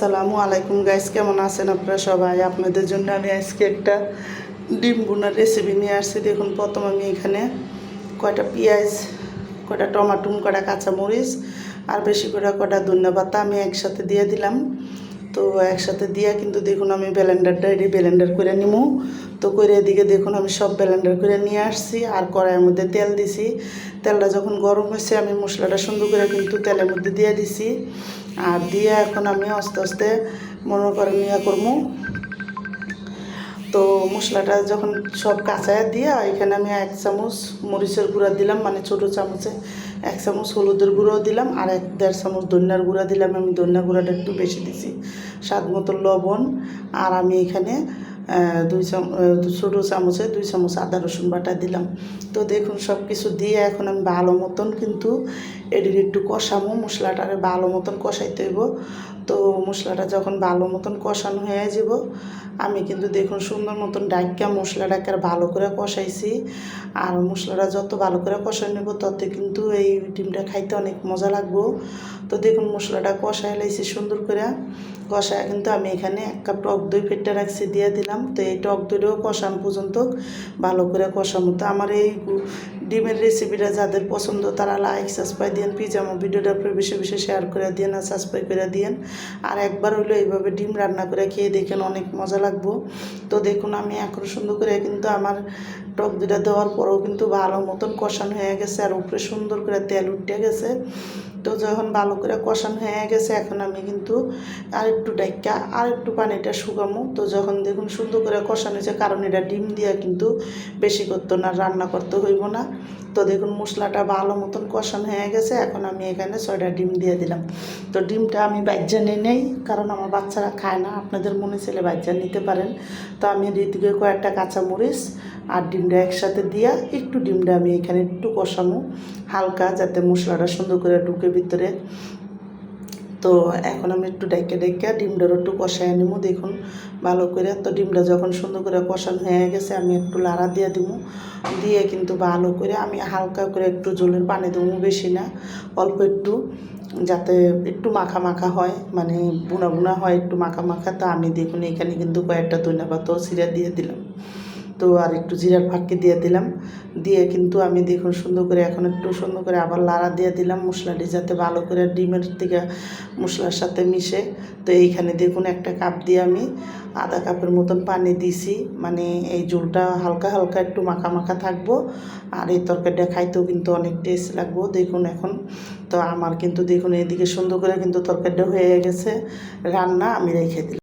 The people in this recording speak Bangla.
আসসালামু আলাইকুম গাইস কেমন আছেন আপনারা সবাই? আপনাদের জন্য আমি আজকে একটা ডিম বোনার রেসিপি নিয়ে আসছি। দেখুন, প্রথম আমি এখানে কয়টা পেঁয়াজ, কয়টা টমাটুম, কয়টা কাঁচামরিচ আর বেশি করে কটা ধনিয়া পাতা আমি একসাথে দিয়ে দিলাম। তো একসাথে দিয়ে কিন্তু দেখুন, আমি ব্যালেন্ডারটা এটি ব্যালেন্ডার করে নিমু। তো করে এদিকে দেখুন, আমি সব ব্যালেন্ডার করে নিয়ে আসছি আর কড়াইয়ের মধ্যে তেল দিছি। তেলটা যখন গরম হয়েছে, আমি মশলাটা সুন্দর করে কিন্তু তেলের মধ্যে দিয়ে দিছি। আর দিয়ে এখন আমি আস্তে আস্তে মনে করেন ইয়া করব। তো মশলাটা যখন সব কাঁচায় দিয়ে এখানে আমি এক চামচ মরিচের গুঁড়া দিলাম মানে ছোটো চামচে এক চামচ হলুদের গুঁড়ো দিলাম আর এক দেড় চামচ ধনিয়ার গুঁড়া দিলাম। আমি ধনিয়া গুঁড়াটা একটু বেশি দিছি স্বাদ মতো লবণ আর আমি এখানে দুই চাম আহ, ছোটো চামচে দুই চামচ আদা রসুন বাটা দিলাম। তো দেখুন সব কিছু দিয়ে এখন আমি ভালো মতন কিন্তু এটির একটু কষামো মশলাটারে ভালো মতন কষাইতে হইব। তো মশলাটা যখন ভালো মতন কষানো হয়ে যাব আমি কিন্তু দেখুন সুন্দর মতন ডাইকা মশলাটাকে আর ভালো করে কষাইছি। আর মশলাটা যত ভালো করে কষাই নেব, তত কিন্তু এই ডিমটা খাইতে অনেক মজা লাগবো। তো দেখুন মশলাটা কষাই লাইছি সুন্দর করে। কষায় কিন্তু আমি এখানে এক কাপ টক দই ফেটে রাখছি, দিয়ে দিলাম। তো এই টক দইটাও কষানো পর্যন্ত ভালো করে কষামো। তো আমার এই ডিমের রেসিপিটা যাদের পছন্দ, তারা লাইক সাবস্ক্রাইব দিয়েন প্লিজ আমার ভিডিওটা আপনার বেশি বেশি শেয়ার করে দিয়েন আর সাবস্ক্রাইব করে দিয়েন। আর একবার হইল এইভাবে ডিম রান্না করে খেয়ে দেখেন অনেক মজা লাগবো। তো দেখুন, আমি এখন সুন্দর করে কিন্তু আমার টক দুটা দেওয়ার পরেও কিন্তু ভালো মতন কষানো হয়ে গেছে আর উপরে সুন্দর করে তেল উঠে গেছে। তো যখন ভালো করে কষানো হয়ে গেছে, এখন আমি কিন্তু আর একটু ডাইকা আর একটু পানিটা শুকামো। তো যখন দেখুন সুন্দর করে কষানো হয়েছে, কারণ এটা ডিম দিয়া কিন্তু বেশি করতো না, রান্না করতে হইব না। তো দেখুন মশলাটা ভালো মতন কষানো হয়ে গেছে, এখন আমি এখানে ছয়টা ডিম দিয়ে দিলাম। তো ডিমটা আমি বাচ্চা নিয়ে নেই, কারণ আমার বাচ্চারা খায় না। আপনাদের মনে ছেলে বাচ্চা নিতে পারেন। তো আমি ঋতুকে কয়েকটা কাঁচামরিচ আর ডিমটা একসাথে দিয়া একটু ডিমটা আমি এখানে একটু কষামো হালকা যাতে মশলাটা সুন্দর করে ঢুকে ভিতরে। তো এখন আমি একটু ডাইকে ডাইকে ডিমটারও একটু কষায় নিবো দেখুন ভালো করে। তো ডিমটা যখন সুন্দর করে কষানো হয়ে গেছে, আমি একটু লাড়া দিয়ে দিব দিয়ে কিন্তু ভালো করে আমি হালকা করে একটু জলের পানি দেবো বেশি না, অল্প একটু। যাতে একটু মাখা মাখা হয় মানে বুনা বুনা হয় একটু মাখা মাখা, তো আমি দেখুন এখানে কিন্তু কয়েকটা ধনিয়া পাতাও সিরা দিয়ে দিলাম। তো আর একটু জিরার ফাঁকি দিয়ে দিলাম। দিয়ে কিন্তু আমি দেখুন সুন্দর করে এখন একটু সুন্দর করে আবার লাড়া দিয়ে দিলাম মশলাটি যাতে ভালো করে ডিমের থেকে মশলার সাথে মিশে। তো এইখানে দেখুন একটা কাপ দিয়ে আমি আধা কাপের মতন পানি দিছি। মানে এই ঝোলটা হালকা হালকা একটু মাখা মাখা থাকব। আর এই তরকারিটা খাইতেও কিন্তু অনেক টেস্ট লাগবো। দেখুন এখন তো আমার কিন্তু দেখুন এদিকে সুন্দর করে কিন্তু তরকারিটা হয়ে গেছে। রান্না আমি রেখে দিলাম।